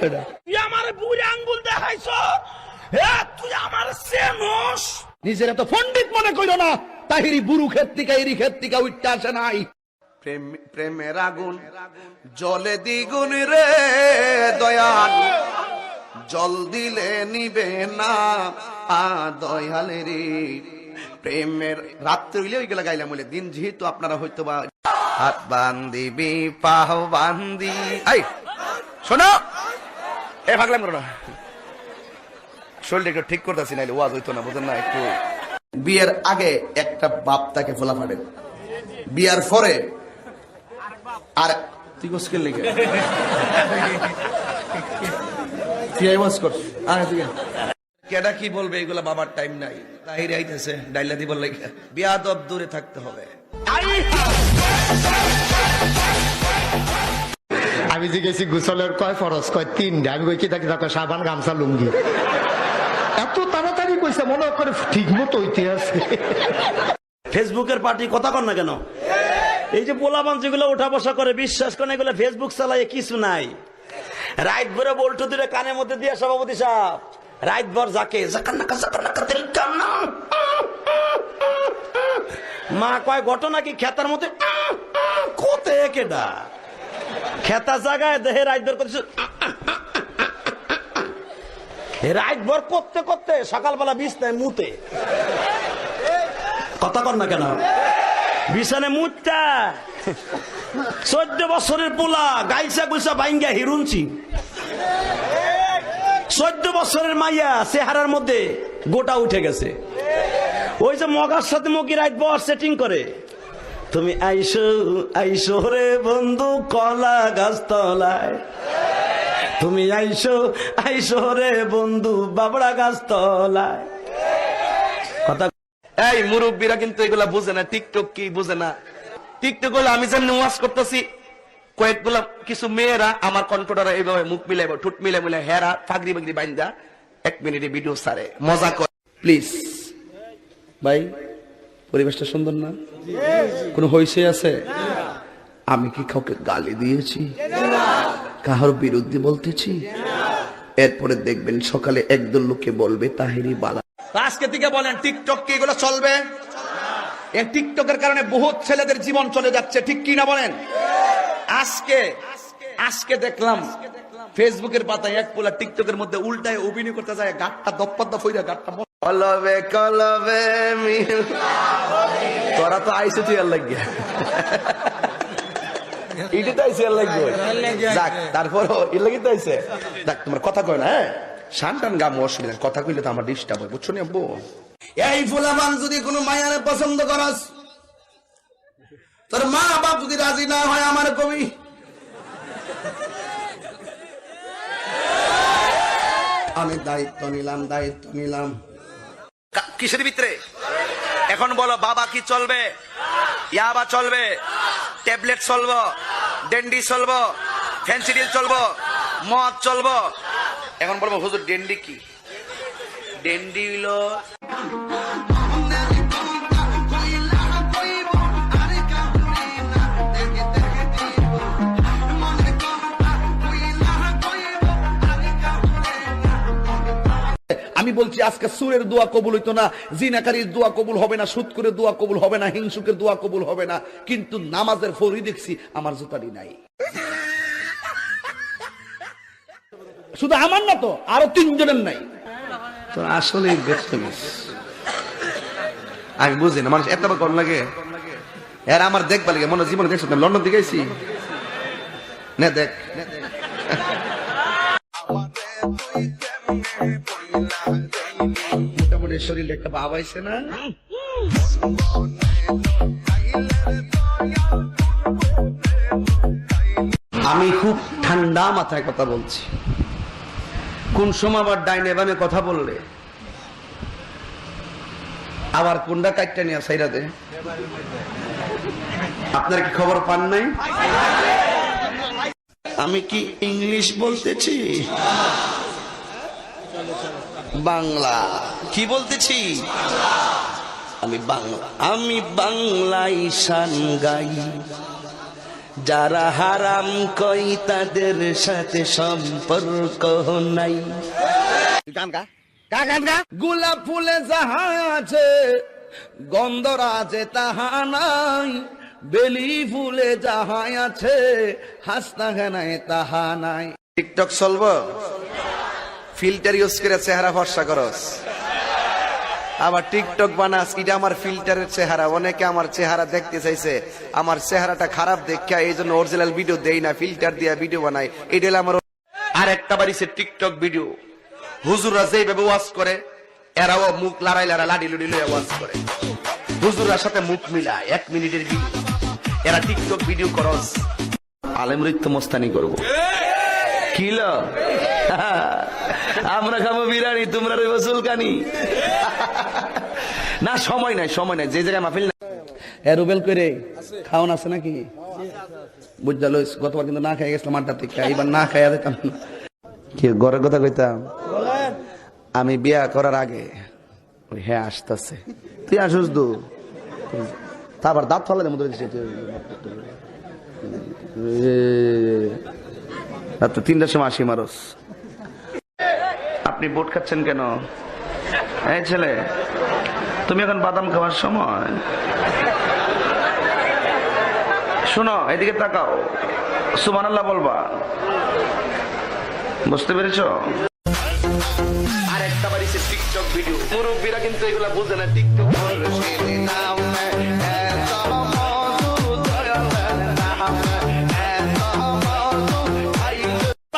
তুই আমার বুড়ি আঙ্গুল দেখাইছ? তুই আমার সেনস নিজের এত পণ্ডিত মনে কইল না। তাহিরি বুরু ক্ষেত থেকে এরি ক্ষেত থেকে উঠতে আসে নাই। প্রেম প্রেমের আগুন জলে দ্বিগুণ রে দয়াল। জল দিলে নিবে না আ দয়ালে রে প্রেমের রাত্রে হইলে ওইগুলা গাইলাম বলে দিন যেহেতু আপনারা হয়তো বা হাত বান্দিবি পাহ বান্দি আই শোনো। এ ভাগলাম করো না। শরীরটা একটু ঠিক করতেছি নাইলে ওয়াজ হইতো না বুঝেন না একটু বিয়ের আগে একটা বাপ তাকে ফোলা ফাটে। বিয়ার পরে আর তুই গোসকের লেগে তুই আইওয়াজ কর আরে তুই কেডা কি বলবে এগুলা বাবার টাইম নাই। তাহিরে আইতেছে ডাইলা দিব লাগে। বিয়াদব দূরে থাকতে হবে। আমি জিজ্ঞেসি, গুসলের কয় ফরজ? কয়, তিনটা। আমি কই কি থাকি দেখো, সাবান, গামছা, লুঙ্গি। এত তাড়াতাড়ি কইছে, মনে করে ঠিক মতো হইতে আছে ফেসবুকের পার্টি কথা কর না কেন? এই যে পোলাবান যেগুলো উঠা বসা করে, বিশ্বাস করে এগুলো ফেসবুক চালায় কিছু নাই। রাইট ভরে বল্টু দিলে কানের মধ্যে দিয়ে সভাপতি সাহেব রাইট ভর যাকে মা কয়, ঘটনা কি খেতার মধ্যে? কোতে কেডা খেতা জাগায় দেহে রাইট ভর করছে রাইট ভর করতে করতে সকালবেলা বিছনায় মুতে। কথা কর না কেন? বিছানে মুতটা। চোদ্দ বছরের পোলা গাইসা গুইসা বাইঙ্গা হিরুনছি চোদ্দ বছরের মাইয়া চেহারার মধ্যে গোটা উঠে গেছে। ওই যে মগার সাথে মগি রাইট বর সেটিং করে। তুমি আইসো আইসো রে বন্ধু কলা গাছ তলায় তুমি আইসো আইসো রে বন্ধু বাবড়া গাছ তলায় কথা এই মুরব্বীরা কিন্তু এগুলা বুঝে না টিকটক কি বুঝে না। টিকটক হলো আমি যেমনি ওয়াজ করতেছি কয়েকগুলা কিছু মেয়েরা আমার কণ্ঠটারা এইভাবে মুখ মিলাইব ঠুট মিলাই মিলাই হেরা ফাগরি বাগরি বাইন্দা এক মিনিটে ভিডিও সারে মজা করে প্লিজ ভাই পরিবেশটা সুন্দর না? কোনো হইসে আছে? আমি কি কাউকে গালি দিয়েছি? কাহার বিরুদ্ধে বলতেছি? এরপরে দেখবেন সকালে একদল লোকে বলবে তাহেরি বালা আজকে থেকে বলেন, টিকটক কি এগুলো চলবে? টিকটকের কারণে বহুত ছেলেদের জীবন চলে যাচ্ছে, ঠিক কি না বলেন? আজকে আজকে দেখলাম, ফেসবুকের পাতায় এক পোলা টিকটকের মধ্যে উল্টায় অভিনয় করতে যায়, গাটটা দপ্পদ্দা ফইরা গাটটা কলবে কলবে মিল। তোরা তো আইসে তুই ইডি তো আইসে যাক তারপর লাগি তো আইসে। যাক, তোমার কথা কয় না হ্যাঁ? শান টান গাম, অসুবিধা কথা কইলে তো আমার ডিস্টার্ব হয়, বুঝছ নি আব্বু? এই ফুলাবান যদি কোনো মায়ারে পছন্দ করস, তোর মা বাপ যদি রাজি না হয় আমার কবি। আমি দায়িত্ব নিলাম দায়িত্ব নিলাম। কিসের ভিতরে? এখন বলো, বাবা কি চলবে? ইয়াবা চলবে? ট্যাবলেট চলবো? ডেন্ডি চলবো? ফ্যান্সিডিল চলবো? মদ চলবো? এখন বলব, হুজুর, ডেন্ডি কি? ডেন্ডি হইল বলছি, আজকে সুরের দোয়া কবুল হইতো না, জিনাকারীর দোয়া কবুল হবে না সুৎকুরের দোয়া কবুল হবে না, হিংসুকের দোয়া কবুল হবে না, কিন্তু নামাজের ফরি দেখছি, আমার জুতারি নাই। শুধু আমার না তো, আরও তিনজনের নাই। আসলে আমি বুঝি না, মানুষ এত কম লাগে। আমার দেখবা লাগে, মনে জীবনে দেখছ লন্ডন আইছি। না দেখ। শরীরে একটা ভাব আইছে না? আমি খুব ঠান্ডা মাথায় কথা বলছি। কোন সময় আবার ডাইনে বামে কথা বললে? আবার কোনটা কাটটা নিয়ে সাইরা দে? আপনার কি খবর পান নাই? আমি কি ইংলিশ বলতেছি? বাংলা। কি বলতেছি? আমি বাংলা। আমি বাংলায় ঈশান গাই। যারা হারাম কই তাদের সাথে সম্পর্ক নাই। গোলাপ ফুলে যাহা আছে গন্ধরাজে তাহা নাই। বেলি ফুলে যাহা আছে হাসনা খানায় তাহা নাই। টিকটক চলব? ফিল্টার ইউজ করে চেহারা ফর্সা করস। আবার টিকটক বানাস এটা আমার ফিল্টারের চেহারা। অনেকে আমার চেহারা দেখতে চাইছে আমার চেহারাটা খারাপ দেখা এই জন্য অরিজিনাল ভিডিও দেই না ফিল্টার দিয়া ভিডিও বানাই। এটা আমার আর একটা বাড়িছে টিকটক ভিডিও হুজুররা যেভাবে ওয়াজ করে এরাও মুখ লড়াই লড়া লাডি লুডি লইয়া ওয়াজ করে। হুজুরার সাথে মুখ মিলা এক মিনিটের ভিডিও এরা টিকটক ভিডিও করস। আলেম রিক্ত মোস্তানি করব। কিল আমরা খাব বিরিয়ানি তোমরা রইব চুলকানি। না সময় নাই সময় নাই যে জায়গায় মাহফিল না এরুবেল করে খাওয়ান আছে নাকি? বুঝা লইস গতবার কিন্তু না খাই গেছিলাম আড্ডা থেকে এবার না খাইয়া দিতাম। না। কি ঘরের কথা কইতাম? আমি বিয়া করার আগে হ্যাঁ আসতেছে। তুই আসুস দু। তারপর দাঁত ফলা দেবো রাত তিনটার সময় আসি মারস আপনি বোট খাচ্ছেন কেন? এই ছেলে, তুমি এখন বাদাম খাওয়ার সময়। শোনো, এদিকে তাকাও। সুমান বলবা। বুঝতে পেরেছ? আর একটা বাড়িতে টিকটক ভিডিও। মুরব্বীরা কিন্তু এগুলা বুঝে না। টিকটক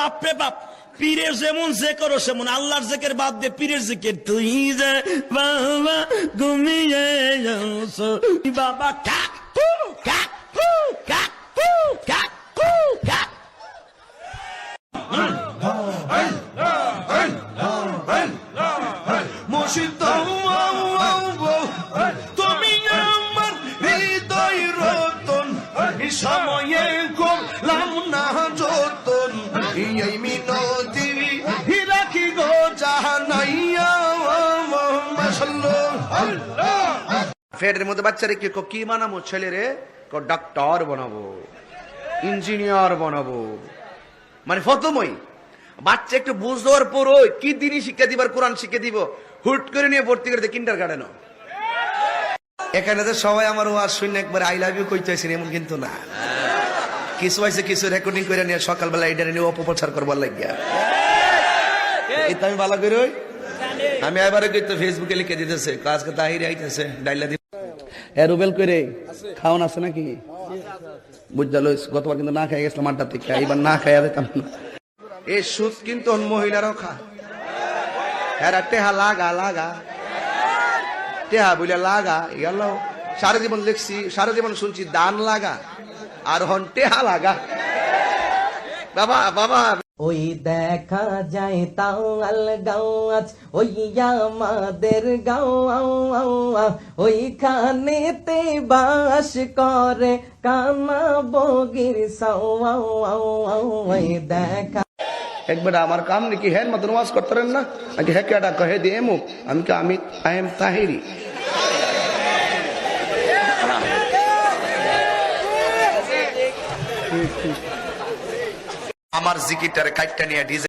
বাপরে বাপ, পীরের যেমন যে করো সেমন, আল্লাহর জেকের বাদ দিয়ে পীরের জেকের তুই যে বাবা ঘুমিয়ে বাবা কাকু ফেরের মধ্যে বাচ্চারে কি কি বানাবো? ছেলেরে ডাক্তার বানাবো ইঞ্জিনিয়ার বানাবো। মানে ফতময়। বাচ্চা একটু বুঝ দেওয়ার পর কি দিনই শিক্ষা দিবার, কোরআন শিক্ষা দিব, হুট করে নিয়ে ভর্তি করে কিন্ডার গার্ডেন এখানে তো সবাই আমার ওয়াজ শুনে একবার আই লাভ ইউ কইতেছেন এমন কিন্তু না। কিছু হয়েছে, কিছু রেকর্ডিং করে নিয়ে সকালবেলা এটা নিয়ে অপপ্রচার করবার লাগিয়া। এটা আমি ভালো করে আমি এবারে কিন্তু ফেসবুকে লিখে দিতেছে আজকে তাহিরে আইতেছে, ডাইলা দি এরুবেল করে খাওয়ান আছে নাকি? বুঝা লইস গতবার কিন্তু না খাই গেছিলাম আড্ডা থেকে এবার না খাইয়া দিতাম না। এই সুদ কিন্তু মহিলারাও খা। এরা টেহা লাগা লাগা। টেহা বলে লাগা গেল। সারা জীবন লিখছি, সারা জীবন শুনছি, দান লাগা। আর হন টেহা লাগা। বাবা বাবা ওই দেখা যায় তাল গাছ ওই আমাদের গাও ওইখানেতে বাস করে কানা বগির ওই দেখা একবার আমার কাম নাকি হ্যাঁ মতন ওয়াজ করতেন না? নাকি হ্যাঁ কেডা কহে দিয়ে আমি আমি, আই এম তাহিরি। আমার জিকিরটারে কাইটটা নিয়ে ডিজে